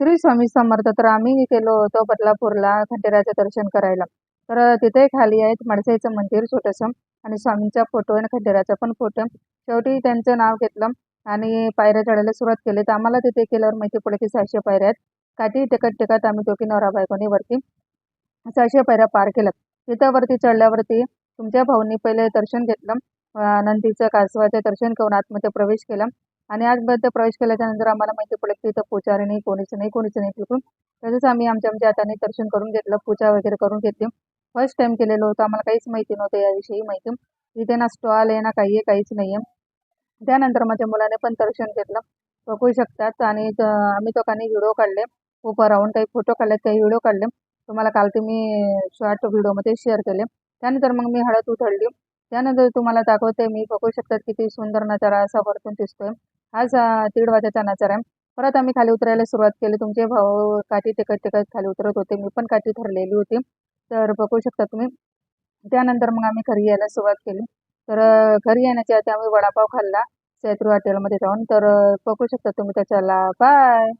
श्री स्वामी समर्थ. तर आम्ही गेलो होतो बदलापूरला खंडेराचं दर्शन करायला. तर तिथे खाली आहेत मडसाईचं मंदिर छोटंसं आणि स्वामींचा फोटो आणि खंडेराचा पण फोटो आहे शेवटी त्यांचं नाव घेतलं आणि पायऱ्या चढायला सुरुवात केली. तर आम्हाला तिथे केल्यावर माहिती पडलं की सहाशे पायऱ्या आहेत. काठी टेकत टेकत आम्ही दोघी नवरा बायकोनी वरती सहाशे पायऱ्या पार केल्या. तिथं वरती चढल्यावरती तुमच्या भाऊनी पहिले दर्शन घेतलं. नंदीचं कासवाचं दर्शन करून आतमध्ये प्रवेश केला. आणि आतमध्ये प्रवेश केल्याच्यानंतर आम्हाला माहिती पडलं की तिथं पूजारी नाही कोणीच नाही कोणीच नाही तिकडून. तसंच आम्ही आमच्या आमच्या हाताने दर्शन करून घेतलं पूजा वगैरे करून घेतली. फर्स्ट टाइम केलेलं होतं आम्हाला काहीच माहिती नव्हतं याविषयी माहिती. इथे ना स्टॉल आहे ना काही आहे काहीच नाही आहे त्यानंतर माझ्या मुलाने पण दर्शन घेतलं. बघू शकतात. आणि आम्ही आम्ही दोघांनी व्हिडिओ काढले. उभं राहून काही फोटो काढले काही व्हिडिओ काढले. तुम्हाला काल ते मी शॉर्ट व्हिडिओमध्ये शेअर केले. त्यानंतर मग मी हळद उधळली. त्यानंतर तुम्हाला दाखवते मी बघू शकतात किती सुंदर नजारा असा वरतून दिसतोय. हाच दीड वाजेचा नजारा आहे परत आम्ही खाली उतरायला सुरुवात केली. तुमचे भाऊ काठी टेकत टेकत खाली उतरत होते. मी पण काठी धरलेली होती. तर बघू शकता तुम्ही. त्यानंतर मग आम्ही घरी यायला सुरुवात केली. तर घरी येण्याच्या आधी आम्ही वडापाव खाल्ला. सह्याद्री हॉटेलमध्ये जाऊन. तर बघू शकता तुम्ही त्याच्याला. बाय!